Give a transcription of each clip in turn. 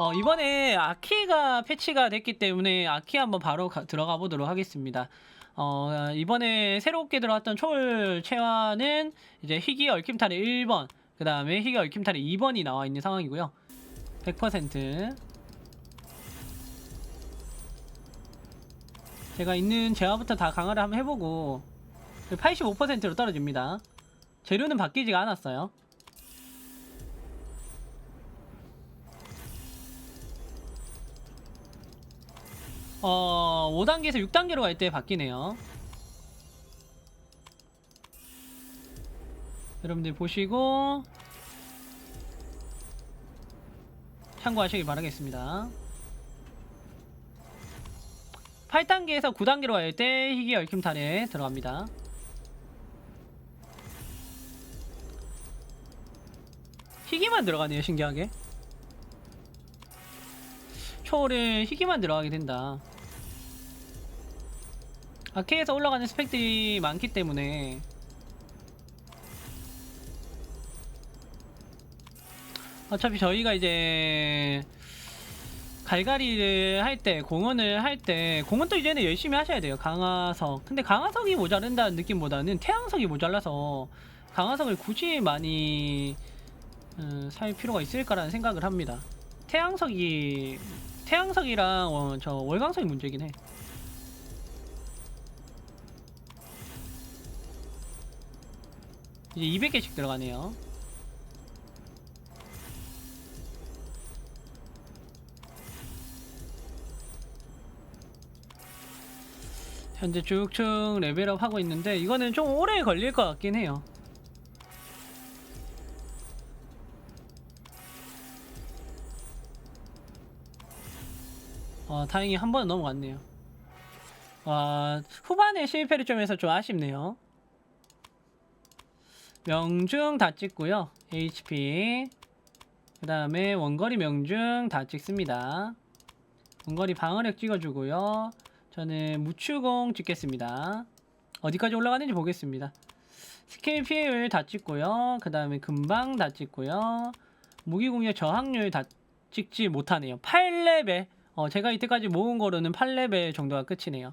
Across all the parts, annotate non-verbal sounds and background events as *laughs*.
어, 이번에 아키가 패치가 됐기 때문에 아키 한번 바로 가- 들어가 보도록 하겠습니다. 어, 이번에 새롭게 들어왔던 초월 체화는 이제 희귀 얽힘탈의 1번, 그 다음에 희귀 얽힘탈의 2번이 나와 있는 상황이고요. 100% 제가 있는 재화부터 다 강화를 한번 해보고 85%로 떨어집니다. 재료는 바뀌지가 않았어요. 어, 5단계에서 6단계로 갈 때 바뀌네요. 여러분들 보시고 참고하시길 바라겠습니다. 8단계에서 9단계로 갈 때 희귀 얽힘탈에 들어갑니다. 희귀만 들어가네요, 신기하게. 초월에 희귀만 들어가게 된다. 아케에서 올라가는 스펙들이 많기 때문에 어차피 저희가 이제 갈갈이를 할 때, 공원을 할 때, 공원도 이제는 열심히 하셔야 돼요. 강화석. 근데 강화석이 모자른다는 느낌보다는 태양석이 모자라서 강화석을 굳이 많이 음, 살 필요가 있을까라는 생각을 합니다. 태양석이 태양석이랑 어, 저 월광석이 문제긴 해. 이제 200개씩 들어가네요. 현재 쭉쭉 레벨업 하고 있는데 이거는 좀 오래 걸릴 것 같긴 해요. 어, 다행히 한 번은 넘어갔네요. 와, 후반에 실패를 좀 해서 좀 아쉽네요. 명중 다 찍고요. HP. 그 다음에 원거리 명중 다 찍습니다. 원거리 방어력 찍어주고요. 저는 무추공 찍겠습니다. 어디까지 올라가는지 보겠습니다. 스킬 피해율 다 찍고요. 그 다음에 금방 다 찍고요. 무기공격 저항률 다 찍지 못하네요. 8레벨. 어, 제가 이때까지 모은 거로는 8레벨 정도가 끝이네요.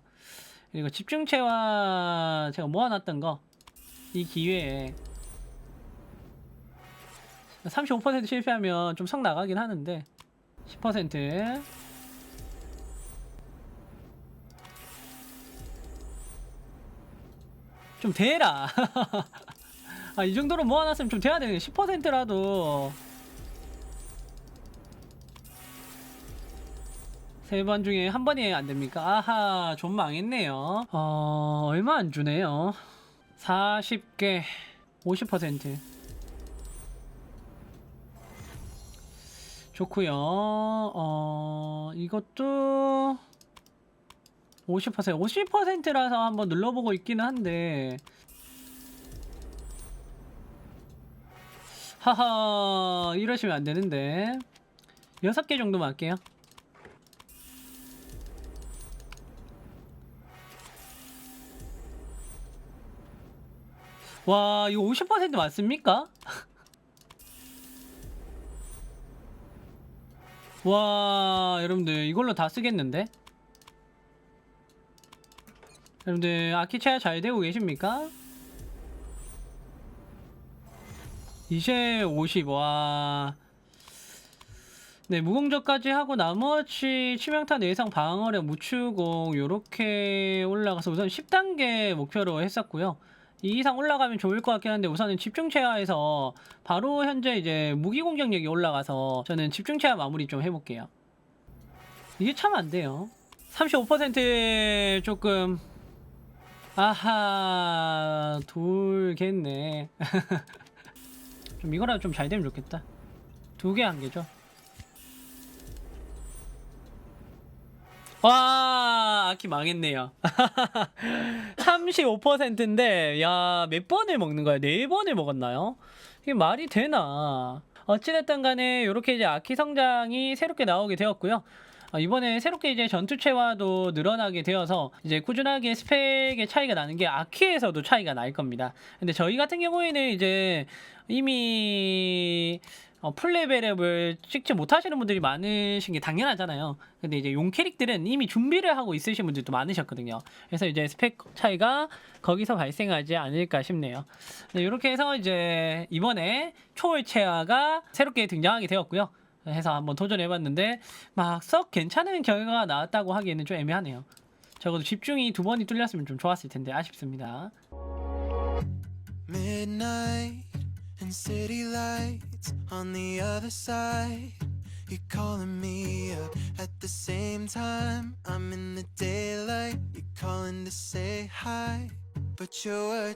그리고 집중체와 제가 모아놨던 거 이 기회에 35% 실패하면 좀 성 나가긴 하는데 10%좀 대라. *laughs* 아, 이 정도로 모아놨으면 좀 돼야 되는 10%라도 세 번 중에 한 번이 안 됩니까? 아하, 좀 망했네요. 어, 얼마 안 주네요. 40개, 50%. 좋고요. 어, 이것도 50%, 50%라서 한번 눌러보고 있기는 한데. 하하, 이러시면 안 되는데. 6개 정도만 할게요. 와, 이거 50% 맞습니까? 와, 여러분들 이걸로 다 쓰겠는데? 여러분들 아키체야 잘 되고 계십니까? 이제 50, 와. 네, 무공적까지 하고 나머지 치명타 내상 방어력 무추공 요렇게 올라가서 우선 10단계 목표로 했었고요. 이 이상 올라가면 좋을 것 같긴 한데 우선은 집중 체화에서 바로 현재 이제 무기 공격력이 올라가서 저는 집중 체화 마무리 좀 해볼게요. 이게 참 안 돼요. 35% 조금 아하 돌겠네. *laughs* 좀 이거라도 좀 잘 되면 좋겠다. 두 개 한 개죠. 와 아키 망했네요. *laughs* 35%인데 야 몇 번을 먹는 거야? 네 번을 먹었나요? 이게 말이 되나? 어찌됐든 간에 이렇게 이제 아키 성장이 새롭게 나오게 되었고요. 어, 이번에 새롭게 이제 전투체화도 늘어나게 되어서 이제 꾸준하게 스펙의 차이가 나는 게 아키에서도 차이가 날 겁니다. 근데 저희 같은 경우에는 이제 이미 어, 풀레벨업을 찍지 못하시는 분들이 많으신 게 당연하잖아요. 근데 이제 용 캐릭들은 이미 준비를 하고 있으신 분들도 많으셨거든요. 그래서 이제 스펙 차이가 거기서 발생하지 않을까 싶네요. 네, 이렇게 해서 이제 이번에 초월체화가 새롭게 등장하게 되었고요. 해서 한번 도전해봤는데 막 썩 괜찮은 결과가 나왔다고 하기에는 좀 애매하네요. 적어도 집중이 두 번이 뚫렸으면 좀 좋았을 텐데 아쉽습니다. Midnight and city lights on the other side. You're calling me up at the same time. I'm in the daylight. You're calling to say hi. But your words